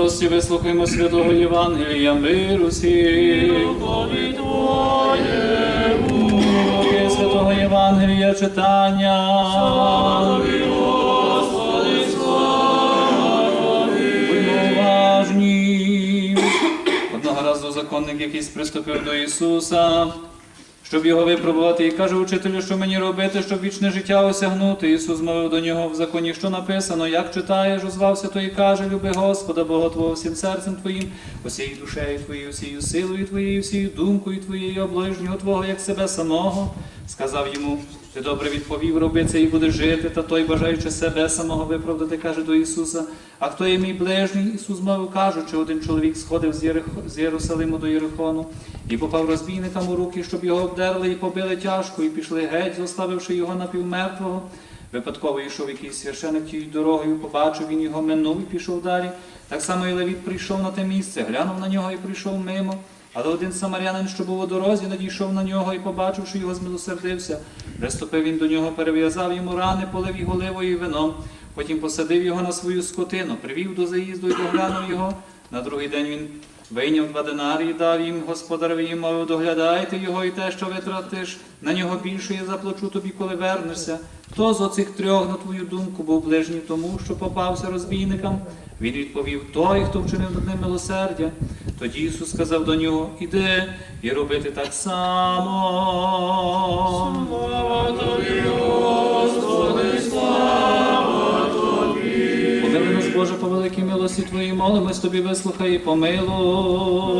всі вислухаємо святого Євангелія миру всім. Уроки святого Євангелія читання. Будьмо уважні. Одного разу законник якийсь приступив до Ісуса, щоб його випробувати, і каже учителю, що мені робити, щоб вічне життя осягнути. Ісус мовив до нього в законі, що написано, як читаєш, озвався то і каже, люби Господа, Бога Твого всім серцем Твоїм, усією душею Твоєю, усією силою Твоєю, всією думкою Твоєю, оближнього Твого, як себе самого. Сказав йому, ти добре відповів, роби це і будеш жити, та той, бажаючи себе самого виправдати, каже до Ісуса, а хто є мій ближній? Ісус мовив, кажучи, один чоловік сходив з, Єрих- з Єрусалиму до Єрихону і попав розбійникам у руки, щоб його обдерли і побили тяжко, і пішли геть, зоставивши його напівмертвого. Випадково йшов якийсь священик тією дорогою, побачив, він його минув і пішов далі. Так само і Левіт прийшов на те місце, глянув на нього і прийшов мимо. Але один самарянин, що був у дорозі, надійшов на нього і, побачивши його, змилосердився. Приступив він до нього, перев'язав йому рани, полив його ливою і вином. Потім посадив його на свою скотину, привів до заїзду і доглянув його. На другий день він вийняв два динарії, дав їм господареві і мовив, доглядайте його і те, що витратиш, на нього більше я заплачу тобі, коли вернешся. Хто з оцих трьох, на твою думку, був ближній тому, що попався розбійникам? Він відповів, той, хто вчинив над ним милосердя. Тоді Ісус сказав до нього, іди і робити так само. Помили великій милості Твоїй, молимось Тобі, вислухай і помилуй.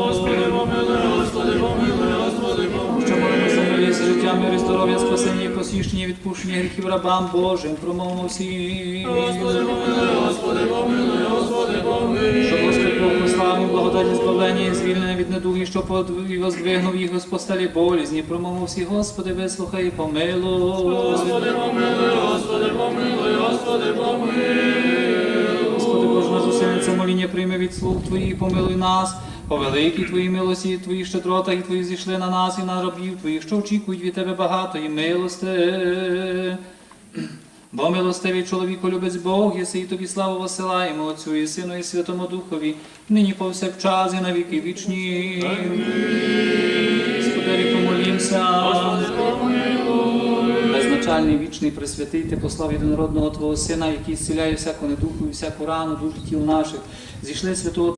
Господи, помилуй, Господи, помилуй, Господи, помилуй. Що молимося милість, життя, мир і здоров'я, спасення і посіщення, відпущення гріхів рабам Божим, промовимо всі. Господи, помилуй, Господи, помилуй, Господи, помилуй. Що Господь Бог послав благодаті збавлення і звільнення від недуги, що воздвигнув їх з постелі болізні, промовимо всі, Господи, вислухай і помилуй. Господи, помилуй, Господи Боже, усиленця моління прийми від слуг Твоїх, помилуй нас. По великій Твоїй милості, Твої щедрота і Твої зійшли на нас і на рабів Твоїх, що очікують від Тебе багато і милости. Бо милостивий чоловіку любець Бог, єси і тобі славу посилаємо Отцю і Сину і Святому Духові, нині повсякчас і на віки вічні. Господарі, Безначальний вічний присвятий, ти послав єдинородного Твого Сина, який зціляє всяку недуху і всяку рану душ тіл наших. Зійшли святого